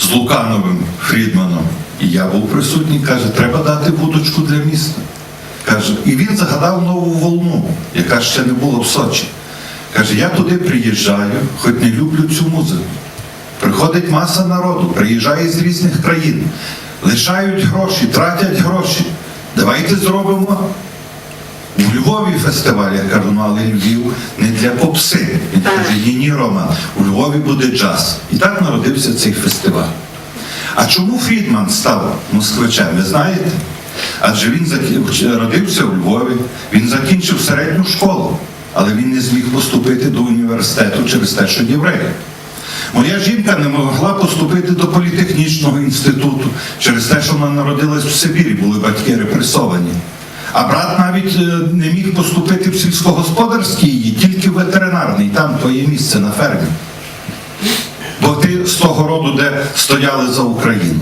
з Лукановим Фрідманом. І я був присутній, каже, треба дати вудочку для міста. Каже, і він загадав нову волну, яка ще не була в Сочі. Каже, я туди приїжджаю, хоч не люблю цю музику. Приходить маса народу, приїжджає з різних країн, лишають гроші, тратять гроші. Давайте зробимо у Львові фестиваль. Я кажу, ну але Львів не для попси. Він каже, ні, ні, Роман, у Львові буде джаз. І так народився цей фестиваль. А чому Фрідман став москвичем, ви знаєте? Адже він родився у Львові, він закінчив середню школу, але він не зміг поступити до університету через те, що єврей. Моя жінка не могла поступити до політехнічного інституту через те, що вона народилась в Сибірі, були батьки репресовані. А брат навіть е, не міг поступити в сільськогосподарський, її, тільки в ветеринарний, там твоє місце на фермі. Бо ти з того роду, де стояли за Україну.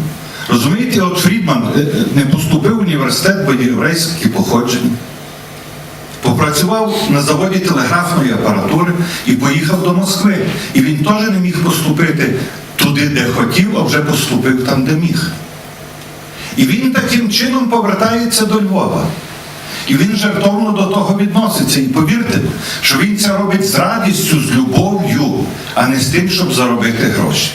Розумієте, от Фрідман е, е, не поступив в університет, бо єврейське походження. Попрацював на заводі телеграфної апаратури і поїхав до Москви. І він теж не міг поступити туди, де хотів, а вже поступив там, де міг. І він таким чином повертається до Львова. І він жертовно до того відноситься. І повірте, що він це робить з радістю, з любов'ю, а не з тим, щоб заробити гроші.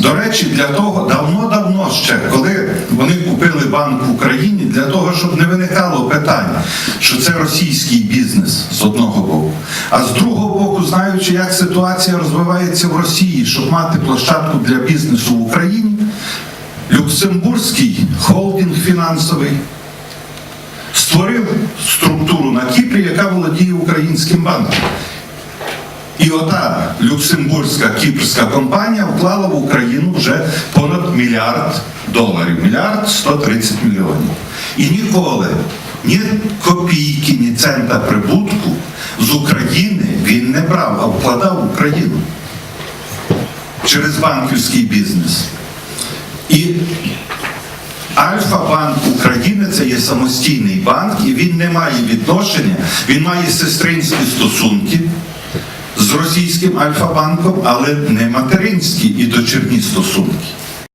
До речі, для того давно-давно ще, коли вони купили банк в Україні, для того, щоб не виникало питань, що це російський бізнес з одного боку, а з другого боку, знаючи, як ситуація розвивається в Росії, щоб мати площадку для бізнесу в Україні, Люксембурзький холдинг фінансовий створив структуру на Кіпрі, яка володіє українським банком. І ота люксембурзька кіпрська компанія вклала в Україну вже понад мільярд доларів, мільярд 130 мільйонів. І ніколи ні копійки, ні цента прибутку з України він не брав, а вкладав в Україну через банківський бізнес. І Альфа-банк України це є самостійний банк, і він не має відношення, він має сестринські стосунки з російським Альфа-банком, але не материнські і дочерні стосунки.